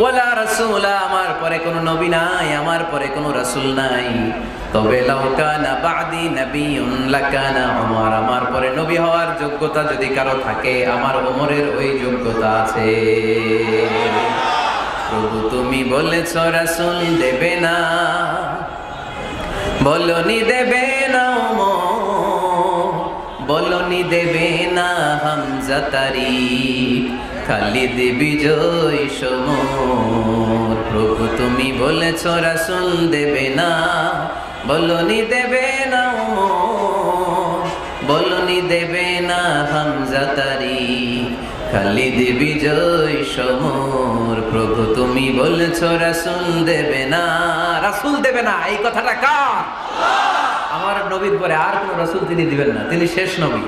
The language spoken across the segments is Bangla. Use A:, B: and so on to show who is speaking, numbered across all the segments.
A: ওয়ালা রাসূলা, আমার পরে কোনো নবী নাই, আমার পরে কোনো রাসূল নাই। তবে লাউ কানা বাদি নাবিয়ুন, লাকানা উমর, আমার পরে নবী হওয়ার যোগ্যতা যদি কারও থাকে, আমার ওমরের ওই যোগ্যতা আছে। প্রভু তুমি বলেছ রাসূল দেবে না, বলনি দেবে না ওমর বলনি দেবে না হামজা তারি খালিদ বিজয় সমর প্রভু তুমি বলেছ, রাসুল দেবে না। বলনি দেবে না বলনি দেবে না হামজা তারি। খালিদ বিজয় সমর প্রভু তুমি বলেছ, রাসুল দেবে না। রাসুল দেবে না, এই কথাটা কার? আমার নবীর পরে আর কোন রাসুল তিনি দিবেন না। তিনি শেষ নবী।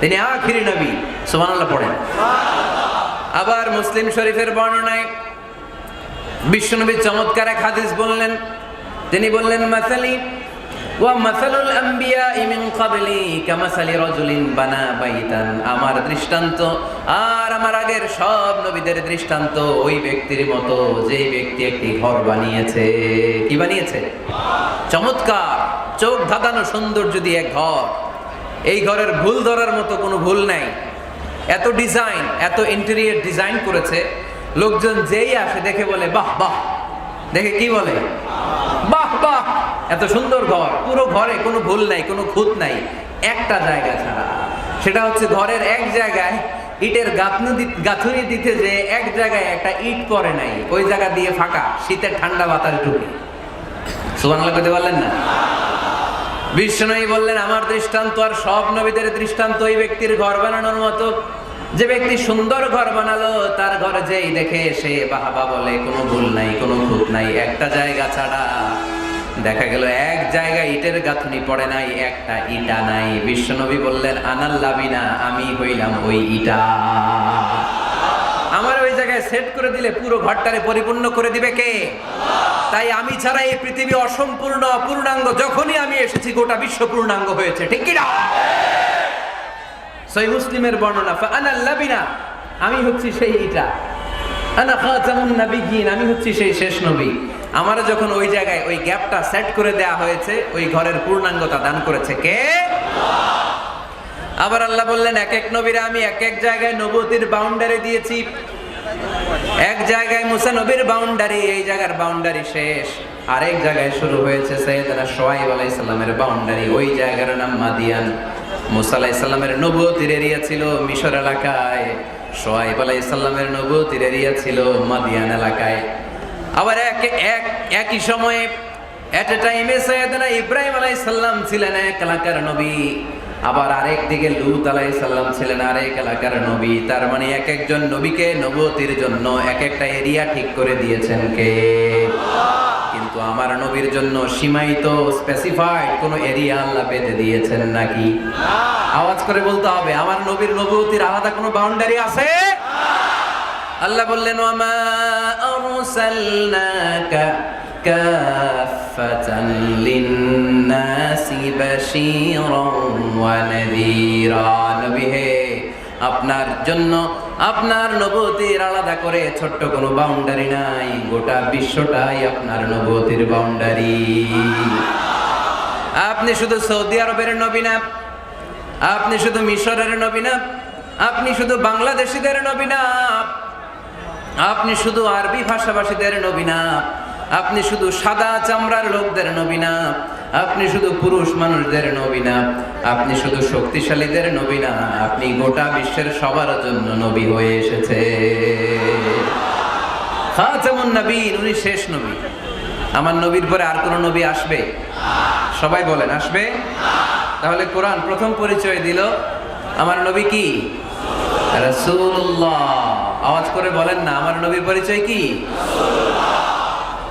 A: তিনি আখিরি নবী। সুবহানাল্লাহ পড়েন। আবার মুসলিম শরীফের বর্ণনায় বিশ্বনবী চমৎকার এক হাদিস বললেন। তিনি বললেন, মাসালি আমার দৃষ্টান্ত আর আমার আগের সব নবীদের দৃষ্টান্ত ওই ব্যক্তির মতো যেই ব্যক্তি একটি ঘর বানিয়েছে। কি বানিয়েছে? চমৎকার, চোখ ধাঁধানো সৌন্দর্য দিয়ে ঘর। এই ঘরের ভুল ধরার মতো কোনো ভুল নাই। এত ডিজাইন, এত ইন্টেরিয়ার ডিজাইন করেছে, লোকজন যেই আসে দেখে বলে, বাহ বাহ। দেখে কি বলে? বাহ বাহ। এত সুন্দর ঘর, পুরো ঘরে কোনো ভুল নাই, কোনো খুঁত নাই, একটা জায়গা ছাড়া। সেটা হচ্ছে ঘরের এক জায়গায় ইটের গাঁথনি গাঁথুনি দিতে যে এক জায়গায় একটা ইট পরে নাই, ওই জায়গা দিয়ে ফাঁকা, শীতের ঠান্ডা বাতাস ঢুকে। সুবাংলা করতে পারলেন না? বিষ্ণুই বললেন, আমার দৃষ্টান্ত আর সব নবীদের দৃষ্টান্ত ওই ব্যক্তির ঘর বানানোর মতো। যে ব্যক্তি সুন্দর ঘর বানালো, তার ঘরে যেই দেখে সে বাহাবা বলে, কোনো ভুল নাই, কোনো খুঁত নাই, একটা জায়গা ছাড়া। দেখা গেল, এক জায়গায় ইটের গাঁথনি পড়ে নাই, একটা ইটা নাই। বিশ্বনবী বললেন আনাল্লাবিনা আমি হইলাম ওই ইটা। আমার ওই জায়গায় সেট করে দিলে পুরো ঘরটারে পরিপূর্ণ করে দিবে কে? তাই আমি ছাড়া এই পৃথিবী অসম্পূর্ণ, অপূর্ণাঙ্গ, যখনই আমি এসেছি গোটা বিশ্ব পূর্ণাঙ্গ হয়েছে, ঠিক কি না? সই মুসলিমের বর্ণনা আনাল্লাবিনা আমি হচ্ছি সেই ইটা আনা খাতামুন নাবিয়িন আমি হচ্ছি সেই শেষ নবী। আমার যখন ওই জায়গায় ওই গ্যাপটা সেট করে দেয়া হয়েছে, ওই ঘরের পূর্ণাঙ্গতা দান করেছে কে? আবার আল্লাহ বললেন, এক এক নবীরা আমি এক এক জায়গায় নবতির বাউন্ডারি দিয়েছি। এক জায়গায় মুসা নবীর বাউন্ডারি এই জায়গার বাউন্ডারি শেষ। আরেক জায়গায় শুরু হয়েছে সৈয়দনা সোহাইব আলাইসাল্লামের বাউন্ডারি ওই জায়গার নাম মাদিয়ান। মুসা আলাইসাল্লামের নবতির এরিয়া ছিল মিশর এলাকায়, সোহাইব আলাইসাল্লামের নবতির এরিয়া ছিল মাদিয়ান এলাকায়। আবার এক এক, একই সময়ে এট এ টাইমে সৈয়দনা ইব্রাহিম আলাইসাল্লাম ছিলেন এক এলাকার নবী। আবার আরেক দিকে লুত আলাই সাল্লাম ছিলেন আরেক এলাকার নবী। তার মানে এক একজন নবীকে নবতির জন্য এক একটা এরিয়া ঠিক করে দিয়েছেন কে? কিন্তু আমার নবীর জন্য সীমায়িত স্পেসিফাইড কোন এরিয়া আল্লাহ বেঁধে দিয়েছেন নাকি? আওয়াজ করে বলতে হবে, আমার নবীর নবতির আলাদা কোনো বাউন্ডারি আছে? আল্লাহ বললেন ওয়ামা আরসালনাকা বাশীরান ওয়া নাযীরা নবী হে, আপনার জন্য, আপনার নবতির আলাদা করে ছোট্ট কোনো বাউন্ডারি নাই, গোটা বিশ্বটাই আপনার নবতির বাউন্ডারি আপনি শুধু সৌদি আরবের নবী না, আপনি শুধু মিশরের নবী না, আপনি শুধু বাংলাদেশিদের নবী না, আপনি শুধু আরবি ভাষাভাষীদের নবী না আপনি শুধু সাদা চামড়ার লোকদের নবী না, আপনি শুধু পুরুষ মানুষদের নবী না, আপনি শুধু শক্তিশালীদের নবী না, আপনি গোটা বিশ্বের সবার জন্য নবী হয়ে এসেছে। খাতামুন নবীন, উনি শেষ নবী। আমার নবীর পরে আর কোন নবী আসবে? সবাই বলেন, আসবে? তাহলে কোরআন প্রথম পরিচয় দিল। আমার নবী কি? রাসূলুল্লাহ। আওয়াজ করে বলেন না, আমার নবীর পরিচয় কি? রাসূলুল্লাহ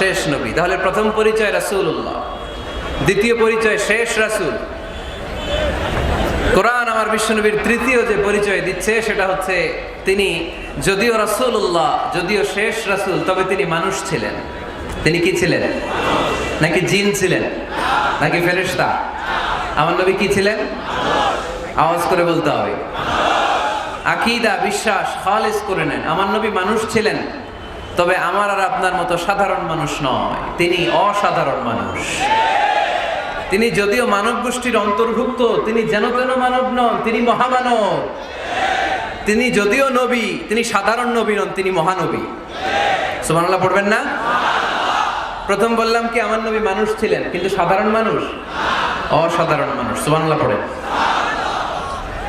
A: শেষ নবী। তাহলে প্রথম পরিচয় রাসূলুল্লাহ। দ্বিতীয় পরিচয় শেষ রাসুল। কোরআন আমার বিশ্বনবীর তৃতীয় যে পরিচয় দিচ্ছে, সেটা হচ্ছে তিনি যদিও রাসূলুল্লাহ, যদিও শেষ রাসুল, তবে তিনি মানুষ ছিলেন। তিনি কি ছিলেন? নাকি জিন ছিলেন? নাকি ফেরেশতা? আমার নবী কি ছিলেন? আওয়াজ করে বলতে হবে। আকিদা, বিশ্বাস, খালিস করে নেন। আমার নবী মানুষ ছিলেন। তবে আমার আর আপনার মতো সাধারণ মানুষ নয়। তিনি অসাধারণ মানুষ। তিনি যদিও মানব গোষ্ঠীর অন্তর্ভুক্ত, তিনি যেন তেন মানব নন, তিনি মহামানব। তিনি যদিও নবী, তিনি সাধারণ নবী নন, তিনি মহানবী। সুবহানাল্লাহ, পড়বেন না? প্রথম বললাম কি, আমার নবী মানুষ ছিলেন, কিন্তু সাধারণ মানুষ? অসাধারণ মানুষ। সুবহানাল্লাহ, পড়েন।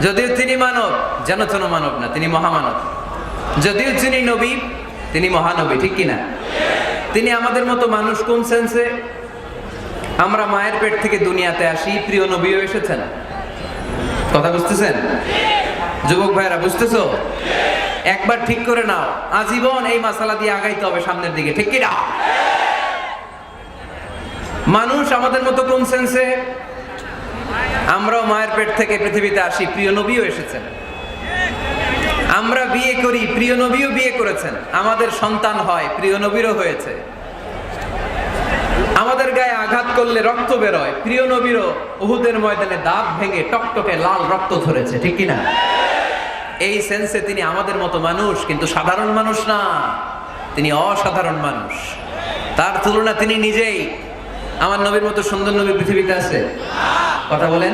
A: যদিও তিনি মানব, যেন তেন মানব না, তিনি মহামানব। যদিও তিনি নবী তিনি মহানবী, ঠিক কিনা? তিনি আমাদের মতো মানুষ কোন সেন্সে আমরা মায়ের পেট থেকে দুনিয়াতে আসি, প্রিয় নবীও এসেছেন। কথা বুঝতেছেন? যুবক ভাইরা বুঝতেছ? একবার ঠিক করে নাও, আজীবন এই মাসালা দিয়ে আগাইতে হবে সামনের দিকে, ঠিক কিনা? মানুষ আমাদের মতো কোন সেন্সে আমরাও মায়ের পেট থেকে পৃথিবীতে আসি, প্রিয় নবীও এসেছেন। আমরা বিয়ে করি, প্রিয় নবীও বিয়ে করেছেন। আমাদের সন্তান হয়, প্রিয় নবীরও হয়েছে। আমাদের গায়ে আঘাত করলে রক্ত বেরোয়। প্রিয় নবীরও উহুদের ময়দানে দাঁত ভেঙে টকটকে লাল রক্ত ধরেছে, ঠিক কিনা? এই সেন্সে তিনি আমাদের মতো মানুষ, কিন্তু সাধারণ মানুষ না। তিনি অসাধারণ মানুষ। তার তুলনা তিনি নিজেই। আমার নবীর মতো সুন্দর নবী পৃথিবীতে আছে? কথা বলেন?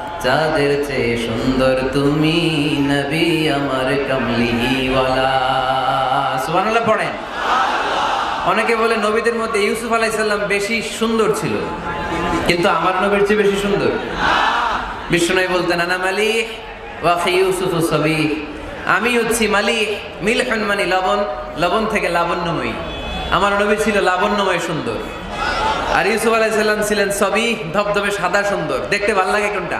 A: যাদের চেয়ে সুন্দর তুমি নবী আমার কমলিওয়ালা পড়েন। অনেকে বলে নবীদের মধ্যে ইউসুফ আলাইসাল্লাম বেশি সুন্দর ছিল, কিন্তু আমার নবীর চেয়ে বেশি সুন্দর। বিষ্ণু বলতেন, আনা মালিক ওয়াফি ইউসুফ সবি আমি হচ্ছি মালিক মিলহন মানে লবণ লবণ থেকে লাবণ্যময়ী। আমার নবী ছিল লাবণ্যময় সুন্দর। আর ইউসুফ আলাইসাল্লাম ছিলেন সবই ধবধবে সাদা সুন্দর। দেখতে ভালো লাগে কোনটা?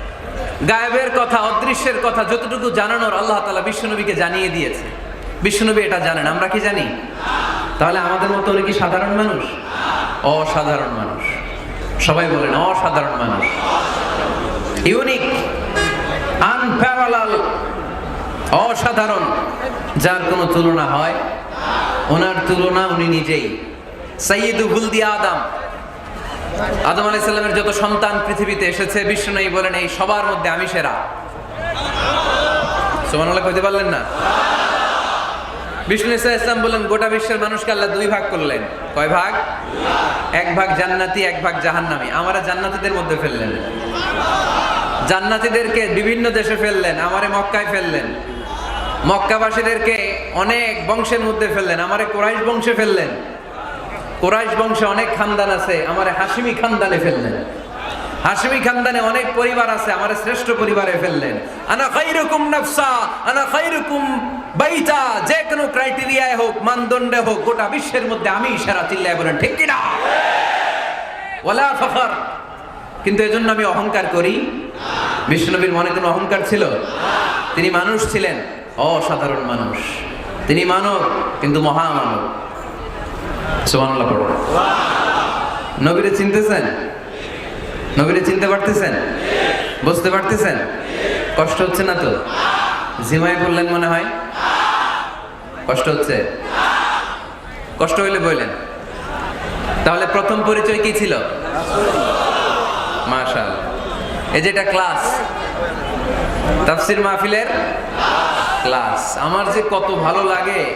A: গায়েবের কথা, অদৃশ্যের কথা যতটুকু জানানোর আল্লাহ তালা বিশ্বনবীকে জানিয়ে দিয়েছে। বিশ্বনবী এটা জানেন, আমরা কি জানি? তাহলে আমাদের মতো উনি কি সাধারণ মানুষ? অসাধারণ মানুষ। সবাই বলেন, অসাধারণ মানুষ। ইউনিক, আনপ্যারালাল, অসাধারণ। যার কোনো তুলনা হয়, ওনার তুলনা উনি নিজেই। সৈয়দু বুলদি আদম। আদম আলাইহিস সালামের যত সন্তান পৃথিবীতে এসেছে বিষ্ণু বলেন, এই সবার মধ্যে আমি সেরা। কইতে পারলেন না? বিষ্ণু ইসা ইসলাম বললেন গোটা বিশ্বের মানুষকে আল্লাহ দুই ভাগ করলেন। কয় ভাগ? এক ভাগ জান্নাতি, এক ভাগ জাহান্নামি। আমারা জান্নাতীদের মধ্যে ফেললেন। জান্নাতীদেরকে বিভিন্ন দেশে ফেললেন, আমারে মক্কায় ফেললেন। মক্কাবাসীদেরকে অনেক বংশের মধ্যে ফেললেন, আমারে কোরাইশ বংশে ফেললেন। কোরাইশ বংশে অনেক খানদান আছে, আমার হাসিমি খানদানে ফেললেন। হাসিমি খানদানে অনেক পরিবার আছে, আমার শ্রেষ্ঠ পরিবারে ফেললেন। আনা খাইরুকুম নাফসা, আনা খাইরুকুম বাইতা, যে কোনো ক্রাইটেরিয়ায় হোক, মানদণ্ডে হোক, গোটা বিশ্বের মধ্যে আমি সেরা চিল্লায় বলেন, ঠিক কিনা? ওয়ালা ফখর। কিন্তু এজন্য আমি অহংকার করি। বিষ্ণুনবীর মনে কোনো অহংকার ছিল? তিনি মানুষ ছিলেন, অসাধারণ মানুষ। তিনি মানব, কিন্তু মহামানব। নবীরে চিনতেছেন? নবীরে চিনতে পারতেছেন? বুঝতে পারতেছেন? কষ্ট হচ্ছে না তো? বললেন মনে হয়? কষ্ট হচ্ছে? কষ্ট হইলে বললেন। তাহলে প্রথম পরিচয় কি ছিল? মাশাল এই যেটা ক্লাস, তাফসির মাহফিলের ক্লাস। আমার যে কত ভালো লাগে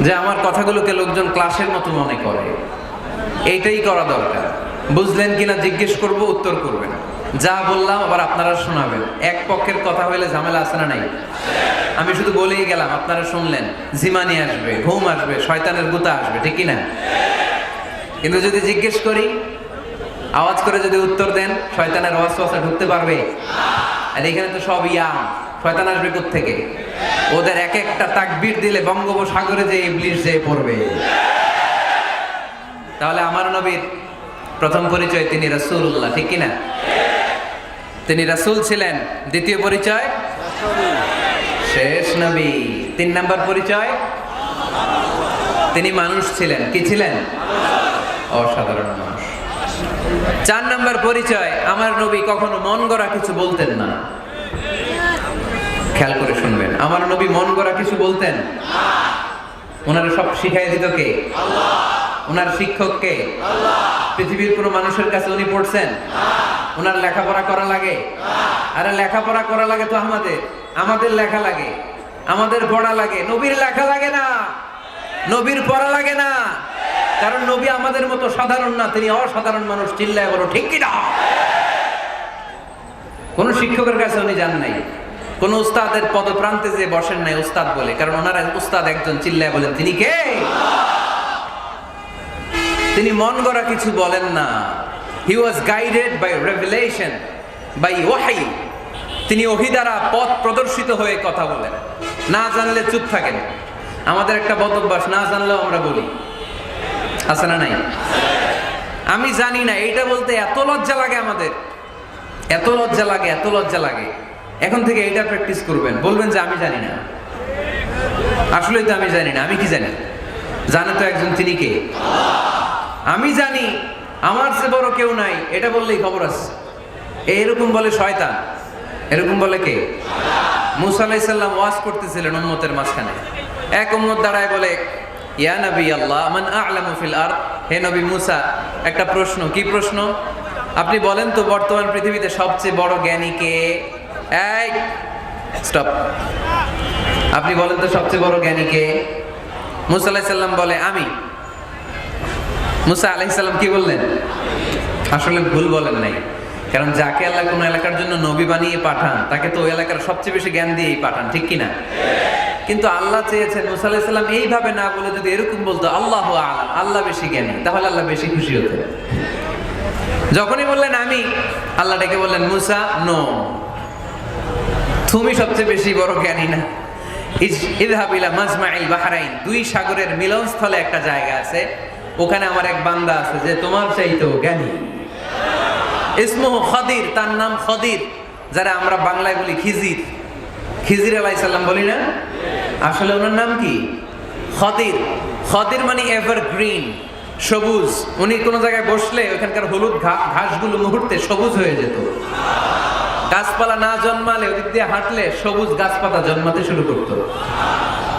A: যে আমার কথাগুলোকে লোকজন ক্লাসের মতো মনে করে। এইটাই করা দরকার। বুঝলেন কিনা জিজ্ঞেস করব, উত্তর করবেন। যা বললাম আবার আপনারা শোনাবেন। এক পক্ষের কথা হইলে ঝামেলা আছে না নাই? আমি শুধু বলেই গেলাম, আপনারা শুনলেন। জিমানি আসবে, ঘুম আসবে, শয়তানের গুতা আসবে, ঠিক না কিন্তু যদি জিজ্ঞেস করি, আওয়াজ করে যদি উত্তর দেন, শয়তানের ওয়াসওয়াসা ঢুকতে পারবে? আর এখানে তো সব ইয়া। শয়তান আসবে থেকে ওদের এক একটা তাকবীর দিলে বঙ্গোপসাগরে যে ইবলিশ যে পড়বে। তাহলে আমার নবীর প্রথম পরিচয় তিনি রাসূলুল্লাহ, ঠিক কিনা? তিনি রাসূল ছিলেন। দ্বিতীয় পরিচয়? শেষ নবী। তিন নাম্বার পরিচয়? তিনি মানুষ ছিলেন। কি ছিলেন? অসাধারণ মানুষ। চার নাম্বার পরিচয়, আমার নবী কখনো মন গড়া কিছু বলতেন না। খেয়াল করে শুনবেন। আমার নবী মন করা কিছু বলতেন? ওনারা সব শিখাই দিত কে? ওনার শিক্ষক কে? পৃথিবীর কোনো মানুষের কাছে উনি পড়ছেন? ওনার লেখাপড়া করা লাগে? আরে লেখাপড়া করা লাগে তো আমাদের। আমাদের লেখা লাগে। আমাদের পড়া লাগে। নবীর লেখা লাগে না। নবীর পড়া লাগে না। কারণ নবী আমাদের মতো সাধারণ না, তিনি অসাধারণ মানুষ। চিল্লায় বলো, ঠিক কিনা? কোন শিক্ষকের কাছে উনি যান নাই। কোন উস্তাদের পদপ্রান্তে যে বসেন নাই, উস্তাদ বলে। কারণ ওনারা উস্তাদ একজন, চিল্লায় বলেন, তিনি কে? তিনি মন গড়া কিছু বলেন না। He was guided by revelation by ওয়াহাই তিনি ওহি দ্বারা পথ প্রদর্শিত হয়ে কথা বলেন। না জানলে চুপ থাকেন। আমাদের একটা বদ অভ্যাস, না জানলেও আমরা বলি। আছে না নাই? আমি জানি না, এইটা বলতে এত লজ্জা লাগে আমাদের। এত লজ্জা লাগে, এত লজ্জা লাগে। এখন থেকে এইটা প্র্যাকটিস করবেন। বলবেন যে, আমি জানি না। আসলেই তো আমি জানি না, আমি কি জানি? জানে তো একজন তিনি কে? আমি জানি, আমার সে বড় কেউ নাই, এটা বললেই খবর আছে। এরকম বলে শয়তান, এরকম বলে কে? মুসা আলাইসাল্লাম ওয়াজ করতেছিলেন উম্মতের মাঝখানে। এক উম্মত দাঁড়ায় বলে, ইয়া নবী আল্লাহ, মান আ'লামু ফিল আরদ? হে নবী মুসা, একটা প্রশ্ন, কি প্রশ্ন? আপনি বলেন তো, বর্তমান পৃথিবীতে সবচেয়ে বড় জ্ঞানী কে? এই স্টপ আপনি বলেন তো সবচেয়ে বড় জ্ঞানী কে? মুসা আলাইসাল্লাম বলে, আমি। মুসা আলাইসাল্লাম কি বললেন? আসলে ভুল বলেন নাই। কারণ যাকে আল্লাহ কোনো এলাকার জন্য নবী বানিয়ে পাঠান, তাকে তো ওই এলাকার সবচেয়ে বেশি জ্ঞান দিয়েই পাঠান, ঠিক কিনা? কিন্তু আল্লাহ চেয়েছেন মুসা আলাইসাল্লাম এইভাবে না বলে যদি এরকম বলতো, আল্লাহ আলাম, আল্লাহ বেশি জ্ঞানী, তাহলে আল্লাহ বেশি খুশি হতেন। যখনই বললেন, আমি, আল্লাহ ডেকে বললেন, মুসা নো তুমি সবচেয়ে বেশি বড় জ্ঞানী না। ইদহাবিলা মাজমাইল বাহারাইন। দুই সাগরের মিলনস্থলে একটা জায়গা আছে। ওখানে আমার এক বান্দা আছে যে তোমার চাইতো জ্ঞানী। ইসমুহ খদির, তার নাম খদির, যারা আমরা বাংলায় বলি খিজির। খিজির আলাইসাল্লাম বলি না? আসলে ওনার নাম কি? খদির। খদির মানে এভার গ্রিন সবুজ। উনি কোনো জায়গায় বসলে ওখানকার হলুদ ঘাসগুলো মুহূর্তে সবুজ হয়ে যেত। গাছপালা না জন্মালে, ওদিক দিয়ে হাঁটলে সবুজ গাছপাতা জন্মাতে শুরু করতো।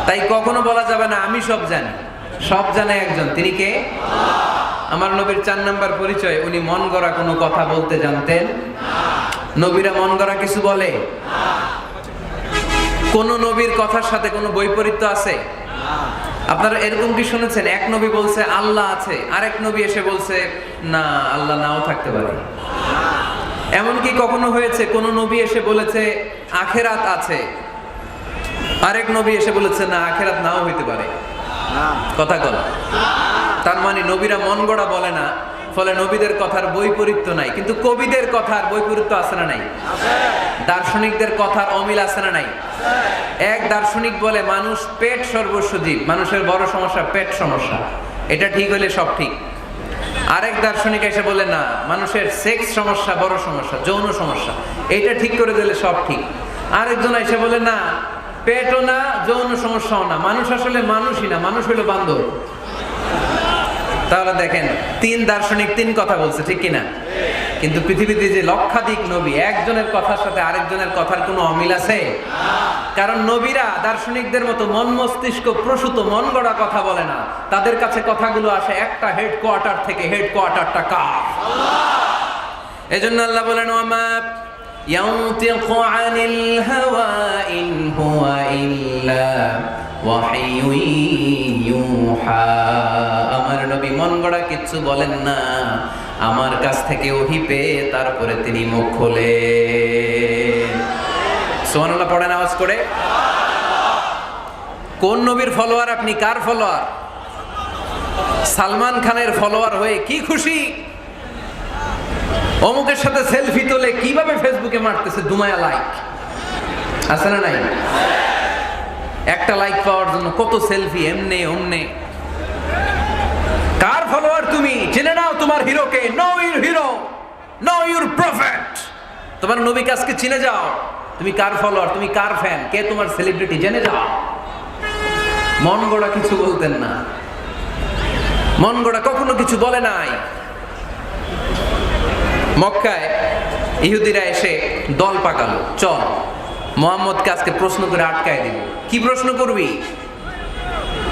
A: তাই কখনো বলা যাবে না, আমি সব জানি। সব জানে একজন, তিনি কে? আমার নবীর চার নাম্বার পরিচয়, উনি মন গড়া কোনো কথা বলতে জানতেন। নবীরা মন গড়া কিছু বলে? কোন নবীর কথার সাথে কোনো বৈপরীত্য আছে? আপনারা এরকম কি শুনেছেন? এক নবী বলছে, আল্লাহ আছে। আরেক নবী এসে বলছে, না, আল্লাহ নাও থাকতে পারে। এমনকি কখনো হয়েছে, কোন নবী এসে বলেছে, আখেরাত আছে। আরেক নবী এসে বলেছে, না, আখেরাত নাও হইতে পারে। কথা কল। তার মানে নবীরা মন গড়া বলে না, ফলে নবীদের কথার বৈপরীত্য নাই। কিন্তু কবিদের কথার বৈপরীত্য আছে না নাই? দার্শনিকদের কথার অমিল আছে না নাই? এক দার্শনিক বলে, মানুষ পেট সর্বস্ব জীব। মানুষের বড় সমস্যা পেট সমস্যা। এটা ঠিক হলে সব ঠিক। আরেক দার্শনিক এসে বলে না, মানুষের সেক্স সমস্যা, বড় সমস্যা, যৌন সমস্যা, এটা ঠিক করে দিলে সব ঠিক। আরেকজন এসে বলে না, পেটও না, যৌন সমস্যাও না, মানুষ আসলে মানুষই না, মানুষ হলো বান্ধব তাহলে দেখেন, তিন দার্শনিক তিন কথা বলছে, ঠিক কিনা? কিন্তু পৃথিবীতে যে লক্ষাধিক নবী একজনের কথার সাথে আরেকজনের কথার কোনো অমিল আছে কারণ নবীরা দার্শনিকদের মতো মন মস্তিষ্ক প্রসূত মন গড়া কথা বলে না তাদের কাছে কথাগুলো আসে একটা হেডকোয়ার্টার থেকে হেডকোয়ার্টারটা কার এজন্য আল্লাহ বলেন ওয়ামা ينطق عن الهوى إن هو إلا وحي يوحى আমার নবী মন গড়া কিচ্ছু বলেন না আমার কাছ থেকে ওহি পেয়ে তারপরে তিনি মুখ খোলে। সোহানুল্লাহ পড়েন আওয়াজ করে। কোন নবীর ফলোয়ার, আপনি কার ফলোয়ার? সালমান খানের ফলোয়ার হয়ে কি খুশি? অমুকের সাথে সেলফি তোলে কীভাবে ফেসবুকে মারতেছে দুমায়া লাইক? আছে না নাই? একটা লাইক পাওয়ার জন্য কত সেলফি, এমনে, অমনে। তুমি, জেনে নাও তোমার হিরোকে know your hero know your prophet তোমার নবী কাজকে চিনে যাও। তুমি কার ফলোয়ার তুমি কার ফ্যান কে তোমার সেলিব্রিটি জেনে যাও। মন গড়া কিছু বলতেন না। মন গড়া কখনো কিছু বলে নাই। মক্কায় ইহুদিরা এসে দল পাকালো। চল, মোহাম্মদকে আজকে প্রশ্ন করে আটকায় দিব। কি প্রশ্ন করবি?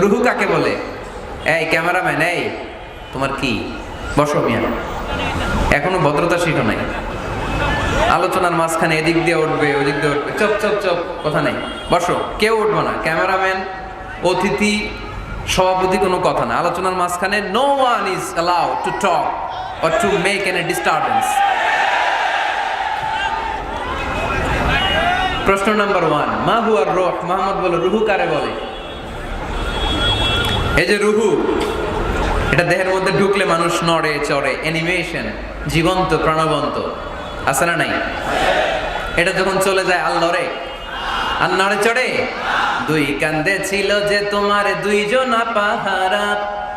A: রুহু কাকে বলে? এই ক্যামেরাম্যান, এই, তোমার কি? বসো মিয়া। এখনও ভদ্রতা শিখো নাই। আলোচনার মাঝখানে এদিক দিয়ে উঠবে, ওদিক দিয়ে উঠবে। চপ চপ চপ, কথা নেই। বসো, কেউ উঠবো না। ক্যামেরাম্যান, অতিথি, সভাপতি, কোনো কথা না। আলোচনার মাঝখানে no one is allow to talk or to make an a disturbance প্রশ্ন নাম্বার ওয়ান মা হুয়ার রোহ মোহাম্মদ বলে, রুহু কারে বলে? এই যে রুহু, এটা দেহের মধ্যে ঢুকলে মানুষ নড়ে, চড়ে অ্যানিমেশন জীবন্ত, প্রাণবন্ত, আছে না নাই? এটা যখন চলে যায় আল নড়ে আর নড়ে চড়ে, দুই কান্দে ছিল যে তোমার দুইজন পাহারা।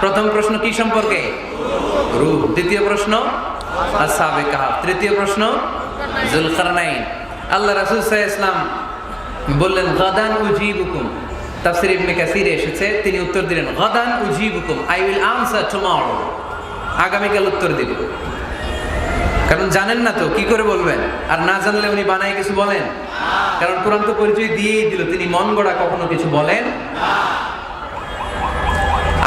A: প্রথম প্রশ্ন কি সম্পর্কে? রূপ দ্বিতীয় প্রশ্ন তৃতীয় প্রশ্ন আল্লাহ রাসূল আলাইহি ইসলাম বললেন, গাদান উজিবুকুম। এসেছে, তিনি উত্তর দিলেন, গাদান উজিবুকুম, আই উইল আনসার টুমরো। আগামীকাল উত্তর দিব। কারণ জানেন না তো, কি করে বলবেন? আর না জানলে উনি বানায় কিছু বলেন? কারণ কোরআন তো পরিচয় দিয়েই দিল, তিনি মন গড়া কখনো কিছু বলেন